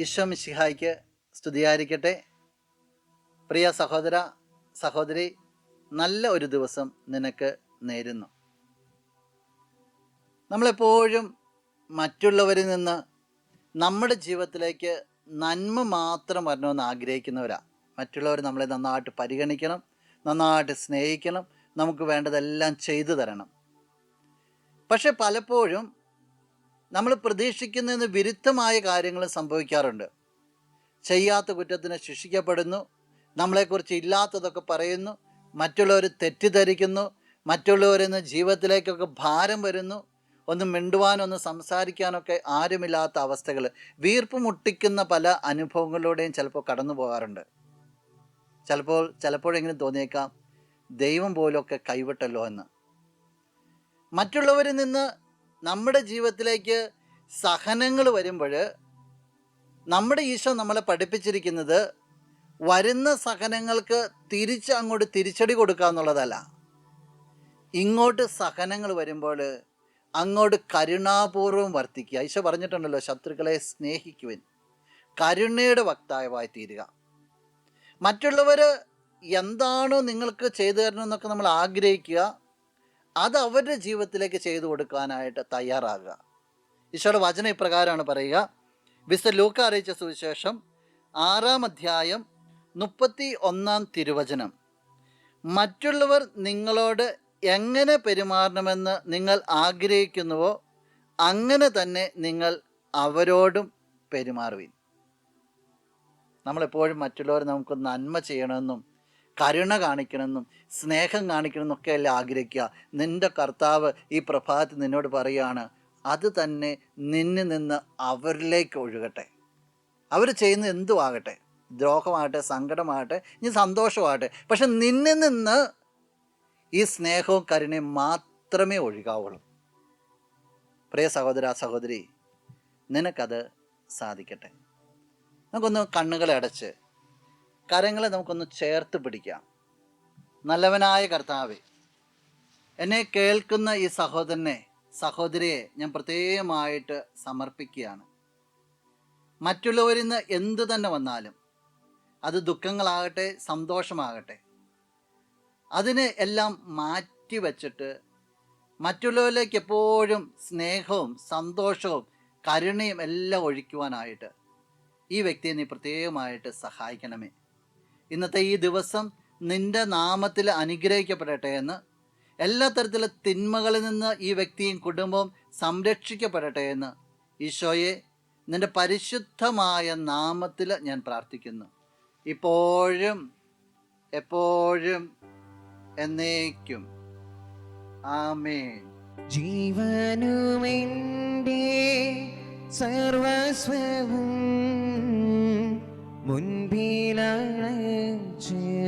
ഈശോ മിശിഹായ്ക്ക് സ്തുതിയായിരിക്കട്ടെ. പ്രിയ സഹോദര സഹോദരി നല്ല ഒരു ദിവസം നിനക്ക് നേരുന്നു. നമ്മളെപ്പോഴും മറ്റുള്ളവരിൽ നിന്ന് നമ്മുടെ ജീവിതത്തിലേക്ക് നന്മ മാത്രം വരണമെന്ന് ആഗ്രഹിക്കുന്നവരാ. മറ്റുള്ളവർ നമ്മളെ നന്നായിട്ട് പരിഗണിക്കണം നന്നായിട്ട് സ്നേഹിക്കണം നമുക്ക് വേണ്ടതെല്ലാം ചെയ്തു തരണം. പക്ഷെ പലപ്പോഴും നമ്മൾ പ്രതീക്ഷിക്കുന്നതിന് വിരുദ്ധമായ കാര്യങ്ങൾ സംഭവിക്കാറുണ്ട്. ചെയ്യാത്ത കുറ്റത്തിന് ശിക്ഷിക്കപ്പെടുന്നു നമ്മളെക്കുറിച്ച് ഇല്ലാത്തതൊക്കെ പറയുന്നു മറ്റുള്ളവർ തെറ്റിദ്ധരിക്കുന്നു മറ്റുള്ളവരിൽ നിന്ന് ജീവിതത്തിലേക്കൊക്കെ ഭാരം വരുന്നു ഒന്ന് മിണ്ടുവാനോ ഒന്ന് സംസാരിക്കാനൊക്കെ ആരുമില്ലാത്ത അവസ്ഥകൾ വീർപ്പ് മുട്ടിക്കുന്ന പല അനുഭവങ്ങളിലൂടെയും ചിലപ്പോൾ കടന്നു പോകാറുണ്ട്. ചിലപ്പോൾ ചിലപ്പോഴെങ്കിലും തോന്നിയേക്കാം ദൈവം പോലൊക്കെ കൈവിട്ടല്ലോ എന്ന്. മറ്റുള്ളവരിൽ നിന്ന് നമ്മുടെ ജീവിതത്തിലേക്ക് സഹനങ്ങൾ വരുമ്പോൾ നമ്മുടെ ഈശോ നമ്മളെ പഠിപ്പിച്ചിരിക്കുന്നത് വരുന്ന സഹനങ്ങൾക്ക് തിരിച്ച് അങ്ങോട്ട് തിരിച്ചടി കൊടുക്കുക എന്നുള്ളതല്ല. ഇങ്ങോട്ട് സഹനങ്ങൾ വരുമ്പോൾ അങ്ങോട്ട് കരുണാപൂർവം വർത്തിക്കുക. ഈശോ പറഞ്ഞിട്ടുണ്ടല്ലോ ശത്രുക്കളെ സ്നേഹിക്കുവിൻ. കരുണയുടെ വക്താവായി തീരുക. മറ്റുള്ളവർ എന്താണോ നിങ്ങൾക്ക് ചെയ്തു തരണമെന്നൊക്കെ നമ്മൾ ആഗ്രഹിക്കുക. അത് അവരുടെ ജീവിതത്തിലേക്ക് ചെയ്തു കൊടുക്കാനായിട്ട് തയ്യാറാകുക. ഈശോയുടെ വചനം ഇപ്രകാരമാണ് പറയുക. വിശ ലൂക്ക അറിയിച്ച സുവിശേഷം ആറാം അധ്യായം മുപ്പത്തി ഒന്നാം തിരുവചനം. മറ്റുള്ളവർ നിങ്ങളോട് എങ്ങനെ പെരുമാറണമെന്ന് നിങ്ങൾ ആഗ്രഹിക്കുന്നുവോ അങ്ങനെ തന്നെ നിങ്ങൾ അവരോടും പെരുമാറുവിൻ. നമ്മളെപ്പോഴും മറ്റുള്ളവർ നമുക്ക് നന്മ ചെയ്യണമെന്നും കരുണ കാണിക്കണമെന്നും സ്നേഹം കാണിക്കണമെന്നൊക്കെ അല്ലേ ആഗ്രഹിക്കുക. നിന്റെ കർത്താവ് ഈ പ്രഭാതത്തിൽ നിന്നോട് പറയുകയാണ് അത് തന്നെ നിന്നിൽ നിന്ന് അവരിലേക്ക് ഒഴുകട്ടെ. അവർ ചെയ്യുന്ന എന്തും ആകട്ടെ. ദ്രോഹമാകട്ടെ സങ്കടമാകട്ടെ ഇനി സന്തോഷമാകട്ടെ. പക്ഷെ നിന്നിൽ നിന്ന് ഈ സ്നേഹവും കരുണയും മാത്രമേ ഒഴുകാവുള്ളൂ. പ്രിയ സഹോദര സഹോദരി നിനക്കത് സാധിക്കട്ടെ. നമുക്കൊന്ന് കണ്ണുകളെ അടച്ച് കരങ്ങളെ നമുക്കൊന്ന് ചേർത്ത് പിടിക്കാം. നല്ലവനായ കർത്താവെ എന്നെ കേൾക്കുന്ന ഈ സഹോദരനെ സഹോദരിയെ ഞാൻ പ്രത്യേകമായിട്ട് സമർപ്പിക്കുകയാണ്. മറ്റുള്ളവരിൽ നിന്ന് എന്തു തന്നെ വന്നാലും അത് ദുഃഖങ്ങളാകട്ടെ സന്തോഷമാകട്ടെ അതിനെ എല്ലാം മാറ്റി വച്ചിട്ട് മറ്റുള്ളവരിലേക്ക് എപ്പോഴും സ്നേഹവും സന്തോഷവും കരുണയും എല്ലാം ഒഴിക്കുവാനായിട്ട് ഈ വ്യക്തിയെ നീ പ്രത്യേകമായിട്ട് സഹായിക്കണമേ. ഇന്നത്തെ ഈ ദിവസം നിന്റെ നാമത്തിൽ അനുഗ്രഹിക്കപ്പെടട്ടെ എന്ന് എല്ലാ തരത്തിലെ തിന്മകളിൽ നിന്ന് ഈ വ്യക്തിയും കുടുംബവും സംരക്ഷിക്കപ്പെടട്ടെ എന്ന് ഈശോയെ നിന്റെ പരിശുദ്ധമായ നാമത്തിൽ ഞാൻ പ്രാർത്ഥിക്കുന്നു. ഇപ്പോഴും എപ്പോഴും എന്നേക്കും. ആമേൻ. ജീവനുമെന്റെ സർവസ്വവും te